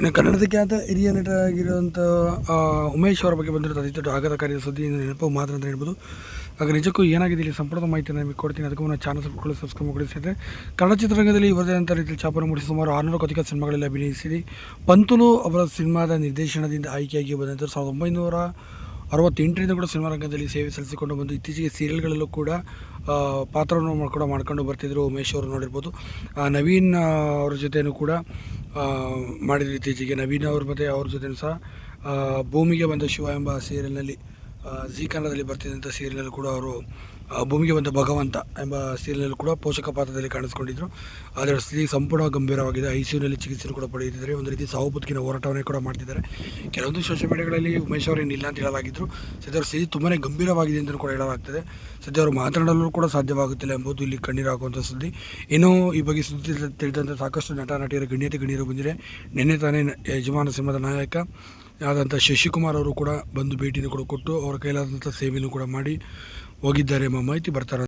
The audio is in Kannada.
ಇನ್ನು ಕನ್ನಡದ ಖ್ಯಾತ ಹಿರಿಯ ನಟರಾಗಿರುವಂಥ ಉಮೇಶ್ ಅವರ ಬಗ್ಗೆ ಬಂದಿರೋ ಅತಿ ದೊಡ್ಡ ಆಘಾತಕಾರಿ ಸುದ್ದಿ ನೆನಪು, ಮಾತ್ರ ಅಂತ ಹೇಳ್ಬೋದು. ಹಾಗೆ ನಿಜಕ್ಕೂ ಏನಾಗಿದೆ ಇಲ್ಲಿ ಸಂಪೂರ್ಣ ಮಾಹಿತಿಯನ್ನು ನಿಮಗೆ ಕೊಡ್ತೀನಿ. ಅದಕ್ಕೂ ನಾನು ಚಾನಲ್ ಸಬ್ಸ್ಕ್ರೈಬ್ ಸಬ್ಸ್ಕ್ರೈಬ್ ಮಾಡಿಸಿದ್ರೆ ಕನ್ನಡ ಚಿತ್ರರಂಗದಲ್ಲಿ ಇವರದೇ ಅಂತ ರೀತಿಯಲ್ಲಿ ಚಾಪನ್ನು ಮೂಡಿಸಿ ಸುಮಾರು ಆರುನೂರು ಅಧಿಕ ಸಿನಿಮಾಗಳಲ್ಲಿ ಅಭಿನಯಿಸಿದೆ ಪಂತುಲು ಅವರ ಸಿನಿಮಾದ ನಿರ್ದೇಶನದಿಂದ ಆಯ್ಕೆಯಾಗಿ ಬಂದಂಥ ಸಾವಿರದ ಒಂಬೈನೂರ ಅರವತ್ತೆಂಟರಿಂದ ಕೂಡ ಸಿನಿಮಾ ರಂಗದಲ್ಲಿ ಸೇವೆ ಸಲ್ಲಿಸಿಕೊಂಡು ಬಂದು ಇತ್ತೀಚೆಗೆ ಸೀರಿಯಲ್ಗಳಲ್ಲೂ ಕೂಡ ಪಾತ್ರವನ್ನು ಕೂಡ ಮಾಡ್ಕೊಂಡು ಬರ್ತಿದ್ರು ಉಮೇಶ್ ಅವರು ನೋಡಿರ್ಬೋದು. ನವೀನ್ ಅವರ ಜೊತೆಯೂ ಕೂಡ ಮಾಡಿದ್ರು ಇತ್ತೀಚೆಗೆ ನವೀನ್ ಅವ್ರ ಮತ್ತು ಅವ್ರ ಜೊತೆ ಸಹ ಭೂಮಿಗೆ ಬಂದ ಶಿವ ಎಂಬ ಸೀರಿಯಲ್ನಲ್ಲಿ ಜಿ ಕನ್ನಡದಲ್ಲಿ ಬರ್ತಿದ್ದಂಥ ಸೀರಿಯಲ್ ಕೂಡ ಅವರು ಭೂಮಿಗೆ ಬಂದ ಭಗವಂತ ಎಂಬ ಸೀರಿಯಲ್ ಕೂಡ ಪೋಷಕ ಪಾತ್ರದಲ್ಲಿ ಕಾಣಿಸ್ಕೊಂಡಿದ್ರು. ಅದರ ಸ್ಥಿತಿ ಸಂಪೂರ್ಣ ಗಂಭೀರವಾಗಿದೆ. ಐ ಸಿ ಯುನಲ್ಲಿ ಚಿಕಿತ್ಸೆ ಕೂಡ ಪಡೆಯುತ್ತಿದ್ದಾರೆ ಒಂದು ರೀತಿ ಸಾವು ಬದುಕಿನ ಹೋರಾಟವನ್ನೇ ಕೂಡ ಮಾಡ್ತಿದ್ದಾರೆ. ಕೆಲವೊಂದು ಸೋಷಿಯಲ್ ಮೀಡಿಯಾಗಳಲ್ಲಿ ಉಮೇಶ್ ಅವರೇನು ಇಲ್ಲ ಅಂತ ಹೇಳಲಾಗಿದ್ದರು ಸದ್ಯ ಸ್ಥಿತಿ ತುಂಬಾ ಗಂಭೀರವಾಗಿದೆ ಅಂತಲೂ ಕೂಡ ಹೇಳಲಾಗ್ತದೆ. ಸದ್ಯ ಅವರು ಮಾತನಾಡಲು ಕೂಡ ಸಾಧ್ಯವಾಗುತ್ತಿಲ್ಲ ಎಂಬುದು ಇಲ್ಲಿ ಕಣ್ಣೀರು ಹಾಕುವಂಥ ಸುದ್ದಿ. ಇನ್ನೂ ಈ ಬಗ್ಗೆ ಸುದ್ದಿ ತಿಳಿದಂಥ ಸಾಕಷ್ಟು ನಟ, ನಟಿಯರ ಗಣ್ಯತೆ ಗಣ್ಯರು ಬಂದಿದೆ. ನಿನ್ನೆ ತಾನೇ ಯಜಮಾನ ಸಿಂಹದ ನಾಯಕ ಆದಂಥ ಶಶಿಕುಮಾರ್ ಅವರು ಕೂಡ ಬಂದು ಭೇಟಿನೂ ಕೂಡ ಕೊಟ್ಟು ಅವರ ಕೈಲಾದಂಥ ಸೇವೆಯನ್ನು ಕೂಡ ಮಾಡಿ ಹೋಗಿದ್ದಾರೆ ಎಂಬ ಮಾಹಿತಿ ಬರ್ತಾರೆ